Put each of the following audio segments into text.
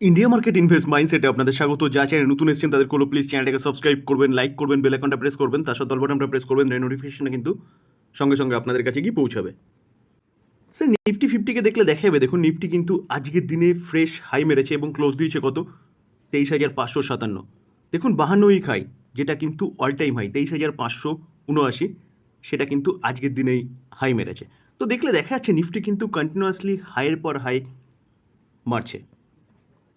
India market invest মাইন্ডসেটে আপনাদের স্বাগত। যা চ্যানেল নতুন এসেছেন তাদের কোনো প্লিজ চ্যানেলটাকে সাবস্ক্রাইব করবেন লাইক করবেন বেল আইকনটা প্রেস করবেন, তার সাথে বাটনটা প্রেস করবেন নোটিফিকেশনে কিন্তু সঙ্গে সঙ্গে আপনাদের কাছে গিয়ে পৌঁছাবে। স্যার নিফটি ফিফটিকে দেখলে দেখা যাবে দেখুন নিফটি কিন্তু আজকের দিনে ফ্রেশ হাই মেরেছে এবং ক্লোজ দিয়েছে কত? তেইশ হাজার পাঁচশো সাতান্ন। দেখুন বাহান্নই খাই, যেটা কিন্তু অল টাইম হাই তেইশ হাজার পাঁচশো উনআশি, সেটা কিন্তু আজকের দিনেই হাই মেরেছে। তো দেখলে দেখা যাচ্ছে নিফটি কিন্তু কন্টিনিউয়াসলি হাইয়ের পর হাই মারছে।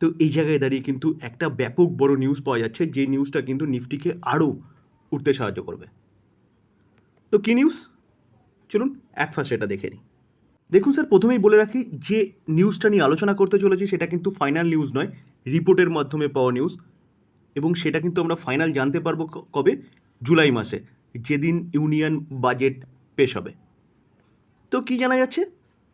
তো এই জায়গায় দাঁড়িয়ে কিন্তু একটা ব্যাপক বড় নিউজ পাওয়া যাচ্ছে, যে নিউজটা কিন্তু নিফটিকে আরও উঠতে সাহায্য করবে। তো কী নিউজ চলুন এক ফার্স্ট সেটা দেখে নিই। দেখুন স্যার প্রথমেই বলে রাখি, যে নিউজটা নিয়ে আলোচনা করতে চলেছি, সেটা কিন্তু ফাইনাল নিউজ নয় রিপোর্টের মাধ্যমে পাওয়া নিউজ এবং সেটা কিন্তু আমরা ফাইনাল জানতে পারব কবে? জুলাই মাসে, যেদিন ইউনিয়ন বাজেট পেশ হবে। তো কি জানা যাচ্ছে?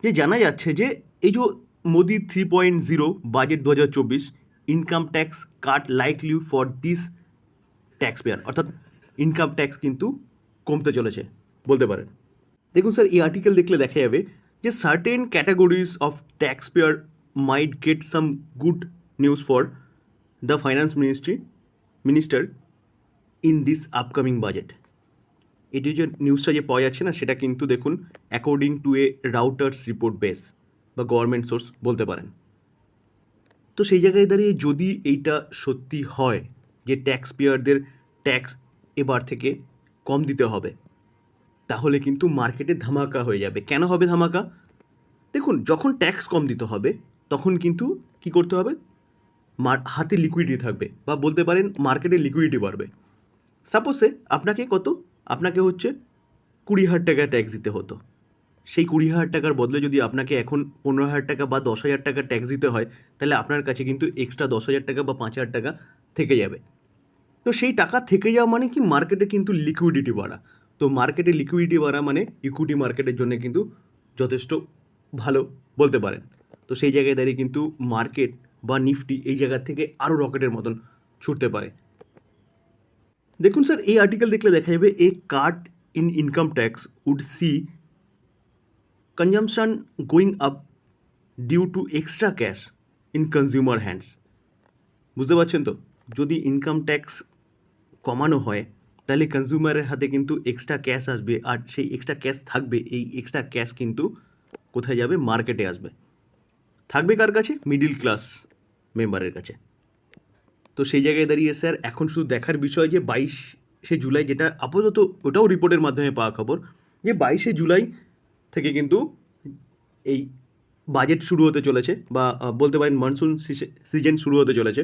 যে জানা যাচ্ছে যে, এই যে Modi three point zero budget দু হাজার চব্বিশ income tax cut likely for this tax payer অর্থাৎ ইনকাম ট্যাক্স কিন্তু কমতে চলেছে, বলতে পারেন। দেখুন স্যার এই আর্টিকেল দেখলে দেখা যাবে যে certain categories of tax payer might get some good news for the finance ministry minister in this upcoming budget এটি যে নিউজটা যে পাওয়া যাচ্ছে না, সেটা কিন্তু দেখুন according to a Reuters report base বা গভর্নমেন্ট সোর্স বলতে পারেন। তো সেই জায়গায় দাঁড়িয়ে যদি এইটা সত্যি হয় যে ট্যাক্স পেয়ারদের ট্যাক্স এবার থেকে কম দিতে হবে, তাহলে কিন্তু মার্কেটে ধামাকা হয়ে যাবে। কেন হবে ধামাকা? দেখুন, যখন ট্যাক্স কম দিতে হবে, তখন কিন্তু কি করতে হবে? মার, হাতে লিকুইডিটি থাকবে বা বলতে পারেন মার্কেটে লিকুইডিটি বাড়বে। সাপোজে আপনাকে কত? আপনাকে হচ্ছে কুড়ি হাজার টাকা ট্যাক্স দিতে হতো। সেই কুড়ি হাজার টাকার বদলে যদি আপনাকে এখন পনেরো হাজার টাকা বা দশ হাজার টাকা ট্যাক্স দিতে হয়, তাহলে আপনার কাছে কিন্তু এক্সট্রা দশ হাজার টাকা বা পাঁচ হাজার টাকা থেকে যাবে। তো সেই টাকা থেকে যাওয়া মানে কি? মার্কেটে কিন্তু লিকুইডিটি বাড়া। তো মার্কেটে লিকুইডিটি বাড়া মানে ইকুইটি মার্কেটের জন্য কিন্তু যথেষ্ট ভালো বলতে পারেন। তো সেই জায়গায় দাঁড়িয়ে কিন্তু মার্কেট বা নিফটি এই জায়গা থেকে আরও রকেটের মতন ছুটতে পারে। দেখুন স্যার এই আর্টিকেল দেখলে দেখা যাবে a cut in income tax would see consumption going up due to extra cash in consumer hands বুঝতে পারছেন তো? যদি ইনকাম ট্যাক্স কমানো হয়, তাহলে কনজিউমারের হাতে কিন্তু এক্সট্রা ক্যাশ আসবে। আর সেই এক্সট্রা ক্যাশ থাকবে, এই এক্সট্রা ক্যাশ কিন্তু কোথায় যাবে? মার্কেটে আসবে। থাকবে কার কাছে? মিডিল ক্লাস মেম্বারের কাছে। তো সেই জায়গায় দাঁড়িয়ে স্যার এখন শুধু দেখার বিষয় যে বাইশে জুলাই যেটা আপাতত ওটাও রিপোর্টের মাধ্যমে পাওয়া খবর, যে বাইশে জুলাই থেকে কিন্তু এই বাজেট শুরু হতে চলেছে বা বলতে পারেন মনসুন সিজন শুরু হতে চলেছে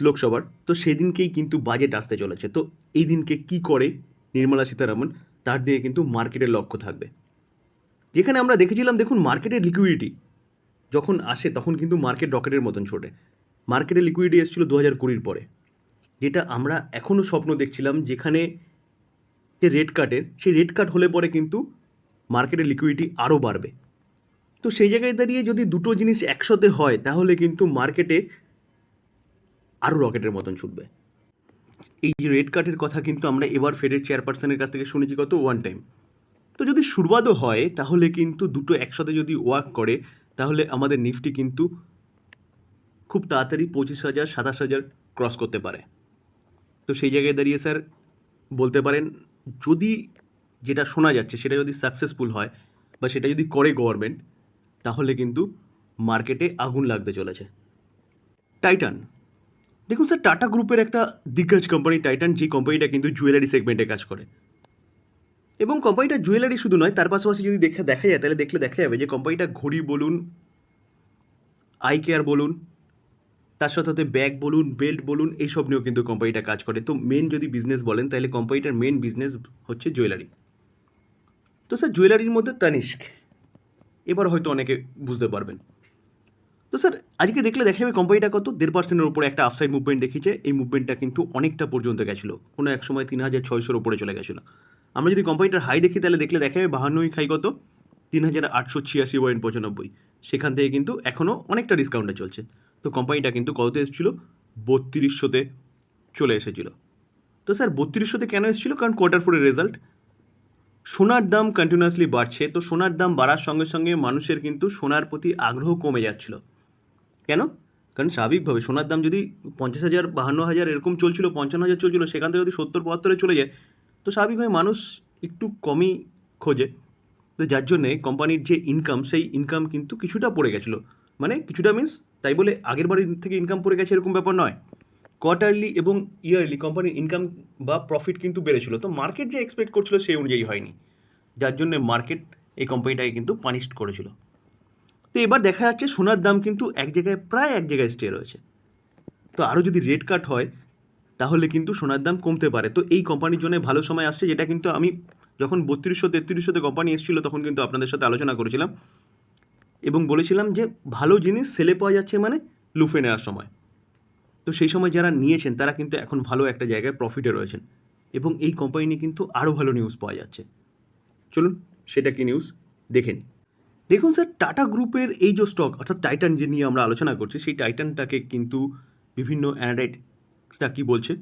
লোকসভার। তো সেদিনকেই কিন্তু বাজেট আসতে চলেছে। তো এই দিনকে কি করে নির্মলা সীতারামন, তার দিয়ে কিন্তু মার্কেটের লক্ষ্য থাকবে। যেখানে আমরা দেখেছিলাম, দেখুন মার্কেটের লিকুইডিটি যখন আসে, তখন কিন্তু মার্কেট রকেটের মতন ছোটে। মার্কেটে লিকুইডিটি এসেছিল দু হাজার কুড়ির পরে। যেটা আমরা এখনও স্বপ্ন দেখছিলাম, যেখানে যে রেড কার্ডের সেই রেড কার্ড হলে পরে কিন্তু মার্কেটের লিকুইডিটি আরও বাড়বে। তো সেই জায়গায় দাঁড়িয়ে যদি দুটো জিনিস একসাথে হয়, তাহলে কিন্তু মার্কেটে আরও রকেটের মতন ছুটবে। এই যে রেড কার্ডের কথা কিন্তু আমরা এবার ফেডের চেয়ারপারসনের কাছ থেকে শুনেছি কত ওয়ান টাইম তো যদি শুরুবাদও হয়, তাহলে কিন্তু দুটো একসাথে যদি ওয়ার্ক করে, তাহলে আমাদের নিফটি কিন্তু খুব তাড়াতাড়ি পঁচিশ হাজার, সাতাশ হাজার ক্রস করতে পারে। তো সেই জায়গায় দাঁড়িয়ে স্যার বলতে পারেন, যদি যেটা শোনা যাচ্ছে, সেটা যদি সাকসেসফুল হয় বা সেটা যদি করে গভর্নমেন্ট তাহলে কিন্তু মার্কেটে আগুন লাগতে চলেছে। টাইটান দেখুন স্যার টাটা গ্রুপের একটা দিগ্গজ কোম্পানি টাইটান যে কোম্পানিটা কিন্তু জুয়েলারি সেগমেন্টে কাজ করে। এবং কোম্পানিটা জুয়েলারি শুধু নয়, তার পাশাপাশি যদি দেখে দেখা যায়, তাহলে দেখলে দেখা যাবে যে কোম্পানিটা ঘড়ি বলুন আই কেয়ার বলুন, তার সাথে সাথে ব্যাগ বলুন বেল্ট বলুন এইসব নিয়েও কিন্তু কোম্পানিটা কাজ করে। তো মেন যদি বিজনেস বলেন, তাহলে কোম্পানিটার মেন বিজনেস হচ্ছে জুয়েলারি তো স্যার, জুয়েলারির মধ্যে তানিষ্ক। এবার হয়তো অনেকে বুঝতে পারবেন। তো স্যার, আজকে দেখলে দেখা যাবে কোম্পানিটা কত? দেড় পার্সেন্টের উপরে একটা আফসাইড মুভমেন্ট দেখিয়েছে। এই মুভমেন্টটা কিন্তু অনেকটা পর্যন্ত গেছিল। কোনো এক সময় তিন হাজার ছয়শোর উপরে চলে গেছিল। আমরা যদি কোম্পানিটার হাই দেখি, তাহলে দেখলে দেখা যাবে বাহান্নই খাই কত? তিন হাজার আটশো ছিয়াশি পয়েন্ট পঁচানব্বই। সেখান থেকে কিন্তু এখনও অনেকটা ডিসকাউন্টে চলছে। তো কোম্পানিটা কিন্তু কততে এসেছিল? বত্রিশশোতে চলে এসেছিল। তো স্যার, বত্রিশশোতে কেন এসেছিল? কারণ কোয়ার্টার ফোরের রেজাল্ট সোনার দাম কন্টিনিউয়াসলি বাড়ছে, তো সোনার দাম বাড়ার সঙ্গে সঙ্গে মানুষের কিন্তু সোনার প্রতি আগ্রহ কমে যাচ্ছিল। কেন? কারণ স্বাভাবিকভাবে সোনার দাম যদি পঞ্চাশ হাজার, বাহান্ন হাজার এরকম চলছিল, পঞ্চান্ন হাজার চলছিল, সেখান থেকে যদি সত্তর পঁয়াত্তরে চলে যায়, তো স্বাভাবিকভাবে মানুষ একটু কমই খোঁজে। তো যার জন্যে কোম্পানির যে ইনকাম সেই ইনকাম কিন্তু কিছুটা পড়ে গেছিল। মানে কিছুটা মিন্স তাই বলে আগের বাড়ির থেকে ইনকাম পড়ে গেছে এরকম ব্যাপার নয়। কোয়ার্টারলি এবং ইয়ারলি কোম্পানির ইনকাম বা প্রফিট কিন্তু বেড়েছিল। তো মার্কেট যে এক্সপেক্ট করছিল সেই অনুযায়ী হয়নি। যার জন্য মার্কেট এই কোম্পানিটাকে কিন্তু পানিশড করেছিল। তো এবার দেখা যাচ্ছে সোনার দাম কিন্তু এক জায়গায় প্রায় এক জায়গায় স্টে রয়েছে। তো আরও যদি রেট কাট হয়, তাহলে কিন্তু সোনার দাম কমতে পারে। তো এই কোম্পানির জন্য ভালো সময় আসছে, যেটা কিন্তু আমি যখন বত্রিশশো তেত্রিশশোতে কোম্পানি এসেছিল, তখন কিন্তু আপনাদের সাথে আলোচনা করেছিলাম। এবং বলেছিলাম যে ভালো জিনিস সেলে পাওয়া যাচ্ছে মানে লুফে নেওয়ার সময়। তো সেই সময় যারা নিয়েছেন, তারা কিন্তু এখন ভালো একটা জায়গায় প্রফিটে রয়েছেন। এবং এই কোম্পানি নিয়ে কিন্তু আরও ভালো নিউজ পাওয়া যাচ্ছে। চলুন, সেটা কি নিউজ দেখে নিই। দেখুন স্যার টাটা গ্রুপের এই যে স্টক অর্থাৎ টাইটান যে নিয়ে আমরা আলোচনা করছি, সেই টাইটানটাকে কিন্তু বিভিন্ন অ্যানালাইটসরা কী বলছে?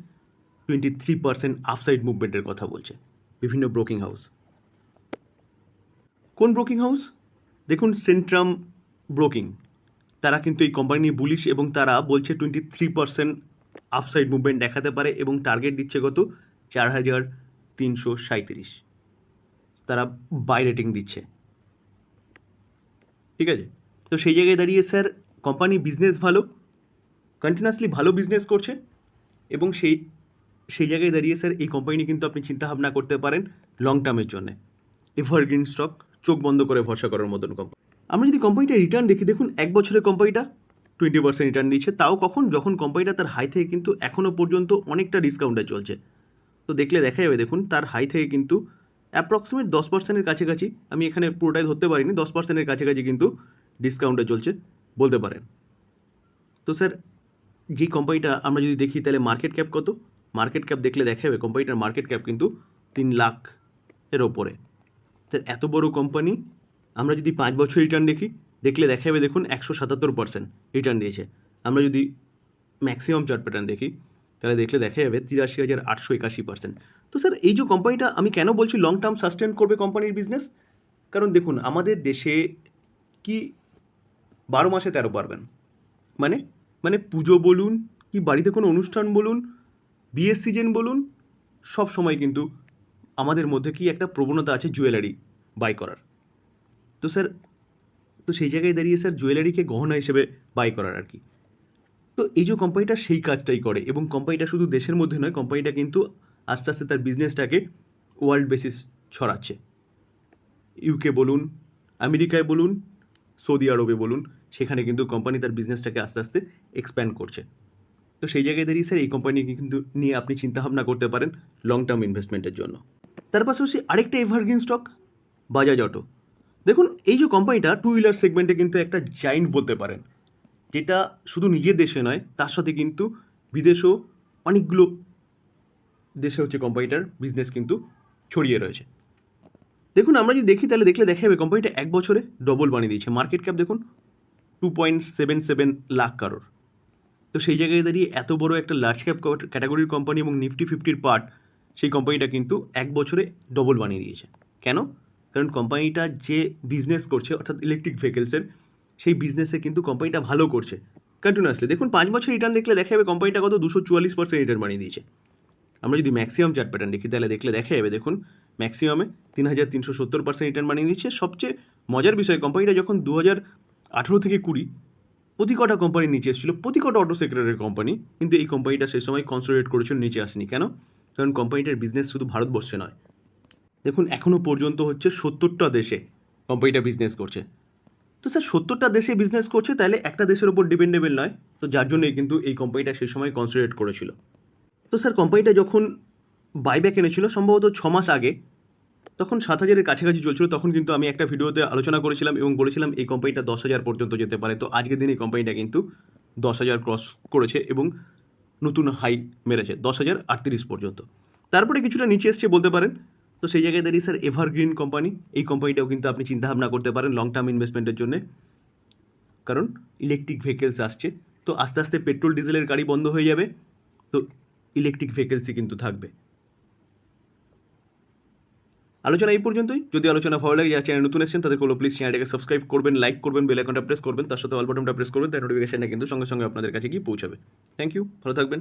টোয়েন্টি থ্রি পার্সেন্ট আফসাইড মুভমেন্টের কথা বলছে। বিভিন্ন ব্রোকিং হাউস কোন ব্রোকিং হাউস দেখুন সেন্ট্রাম ব্রোকিং তারা কিন্তু এই কোম্পানি নিয়ে বুলিশ এবং তারা বলছে twenty three percent upside movement দেখাতে পারে এবং টার্গেট দিচ্ছে কত? চার হাজার তিনশো সাঁত্রিশ তারা বাই রেটিং দিচ্ছে। ঠিক আছে? তো সেই জায়গায় দাঁড়িয়ে স্যার কোম্পানি বিজনেস ভালো কন্টিনিউয়াসলি ভালো বিজনেস করছে এবং সেই সেই জায়গায় দাঁড়িয়ে স্যার, এই কোম্পানি কিন্তু আপনি চিন্তাভাবনা করতে পারেন লং টার্মের জন্য। এভারগ্রিন স্টক চোখ বন্ধ করে ভরসা করার মতন কোম্পানি আমরা যদি কোম্পানিটা রিটার্ন দেখি, দেখুন এক বছরের কোম্পানিটা টোয়েন্টি পার্সেন্ট রিটার্ন দিচ্ছে। তাও কখন? যখন কোম্পানিটা তার হাই থেকে কিন্তু এখনও পর্যন্ত অনেকটা ডিসকাউন্টে চলছে। তো দেখলে দেখা যাবে, দেখুন তার হাই থেকে কিন্তু অ্যাপ্রক্সিমেট দশ পার্সেন্টের কাছাকাছি, আমি এখানে পুরোটাই ধরতে পারিনি, দশ পার্সেন্টের কাছাকাছি কিন্তু ডিসকাউন্টে চলছে বলতে পারেন। তো স্যার যে কোম্পানিটা আমরা যদি দেখি, তাহলে মার্কেট ক্যাপ কত? মার্কেট ক্যাপ দেখলে দেখা যাবে কোম্পানিটার মার্কেট ক্যাপ কিন্তু তিন লাখ এর ওপরে। স্যার এত বড় কোম্পানি আমরা যদি পাঁচ বছর রিটার্ন দেখি, দেখলে দেখা যাবে দেখুন একশো সাতাত্তর পার্সেন্ট রিটার্ন দিয়েছে। আমরা যদি ম্যাক্সিমাম চার্ট প্যাটার্ন দেখি, তাহলে দেখলে দেখা যাবে তিরাশি হাজার আটশো একাশি পার্সেন্ট তো স্যার এই যে কোম্পানিটা আমি কেন বলছি লং টার্ম সাস্টেন করবে কোম্পানির বিজনেস কারণ দেখুন, আমাদের দেশে কি বারো মাসে তেরো পারবেন। মানে মানে পুজো বলুন, কি বাড়িতে কোনো অনুষ্ঠান বলুন বিয়ের সিজন বলুন, সব সময় কিন্তু আমাদের মধ্যে কি একটা প্রবণতা আছে জুয়েলারি বাই করার। তো স্যার, তো সেই জায়গায় দাঁড়িয়ে স্যার জুয়েলারিকে গহনা হিসেবে বাই করার আর কি। তো এই যে কোম্পানিটা সেই কাজটাই করে এবং কোম্পানিটা শুধু দেশের মধ্যে নয় কোম্পানিটা কিন্তু আস্তে আস্তে তার বিজনেসটাকে ওয়ার্ল্ড বেসিস ছড়াচ্ছে। ইউকে বলুন, আমেরিকায় বলুন, সৌদি আরবে বলুন, সেখানে কিন্তু কোম্পানি তার বিজনেসটাকে আস্তে আস্তে এক্সপ্যান্ড করছে। তো সেই জায়গায় দাঁড়িয়ে স্যার এই কোম্পানিকে কিন্তু নিয়ে আপনি চিন্তাভাবনা করতে পারেন লং টার্ম ইনভেস্টমেন্টের জন্য। তার পাশাপাশি আরেকটা এভারগ্রিন স্টক বাজাজ অটো দেখুন, এই যে কোম্পানিটা টু হুইলার সেগমেন্টে কিন্তু একটা জাইন্ট বলতে পারেন। যেটা শুধু নিজের দেশে নয়, তার সাথে কিন্তু বিদেশেও অনেকগুলো দেশে হচ্ছে কোম্পানিটার বিজনেস কিন্তু ছড়িয়ে রয়েছে। দেখুন, আমরা যদি দেখি, তাহলে দেখলে দেখা যাবে কোম্পানিটা এক বছরে ডবল বানিয়ে দিয়েছে। মার্কেট ক্যাপ দেখুন two point seven seven lakh crore তো সেই জায়গায় দাঁড়িয়ে এত বড় একটা লার্জ ক্যাপ ক্যাটাগরির কোম্পানি এবং নিফটি ফিফটির পার্ট সেই কোম্পানিটা কিন্তু এক বছরে ডবল বানিয়ে দিয়েছে। কেন? কারণ কোম্পানিটা যে বিজনেস করছে, অর্থাৎ ইলেকট্রিক ভেহিকেলসের সেই বিজনেসে কিন্তু কোম্পানিটা ভালো করছে কন্টিনিউয়াসলি দেখুন, পাঁচ বছর রিটার্ন দেখলে দেখা যাবে কোম্পানিটা কত? দুশো চুয়াল্লিশ পার্সেন্ট রিটার্ন বানিয়ে দিয়েছে। আমরা যদি ম্যাক্সিমাম চার্ট প্যাটার্ন দেখি, তাহলে দেখলে দেখা যাবে দেখুন ম্যাক্সিমামে তিন হাজার তিনশো সত্তর পার্সেন্ট রিটার্ন বানিয়ে দিচ্ছে সবচেয়ে মজার বিষয়, কোম্পানিটা যখন দু হাজার আঠেরো থেকে কুড়ি, প্রতি কটা কোম্পানির নিচে এসেছিল, প্রতি কটা অটো সেক্টরের কোম্পানি, কিন্তু এই কোম্পানিটা সেই সময় কনসোলিডেট করেছিল, নিচে আসেনি। কেন? কারণ কোম্পানিটার বিজনেস শুধু ভারতবর্ষে নয় দেখুন এখনও পর্যন্ত হচ্ছে সত্তরটা দেশে কোম্পানিটা বিজনেস করছে। তো স্যার সত্তরটা দেশে বিজনেস করছে, তাহলে একটা দেশের ওপর ডিপেন্ডেবল নয়। তো যার জন্যই কিন্তু এই কোম্পানিটা সেই সময় কনসিডারেট করেছিল। তো স্যার কোম্পানিটা যখন বাইব্যাক এনেছিল, সম্ভবত ছ মাস আগে, তখন সাত হাজারের কাছাকাছি চলছিল। তখন কিন্তু আমি একটা ভিডিওতে আলোচনা করেছিলাম এবং বলেছিলাম, এই কোম্পানিটা দশ হাজার পর্যন্ত যেতে পারে। তো আজকের দিন এই কোম্পানিটা কিন্তু দশ হাজার ক্রস করেছে এবং নতুন হাই মেরেছে, দশ হাজার আটত্রিশ পর্যন্ত। তারপরে কিছুটা নিচে এসছে বলতে পারেন। তো সেই জায়গায় দাঁড়িয়ে স্যার এভারগ্রিন কোম্পানি, এই কোম্পানিটাও কিন্তু আপনি চিন্তাভাবনা করতে পারেন লং টার্ম ইনভেস্টমেন্টের জন্য। কারণ ইলেকট্রিক ভেহিকেলস আসছে, তো আস্তে আস্তে পেট্রোল ডিজেলের গাড়ি বন্ধ হয়ে যাবে, তো ইলেকট্রিক ভেহিকেলসই কিন্তু থাকবে। আলোচনা এই পর্যন্তই। যদি আলোচনা ভালো লাগে, যারা চ্যানেল নতুন এসেছেন তাদের হলো প্লিজ চ্যানেলটাকে সাবস্ক্রাইব করবেন লাইক করবেন বেল আইকনটা প্রেস করবেন, তার সাথে অল বাটনটা প্রেস করবেন তার নোটিফিকেশনটা কিন্তু সঙ্গে সঙ্গে আপনাদের কাছে গিয়ে পৌঁছাবে। থ্যাংক ইউ ভালো থাকবেন।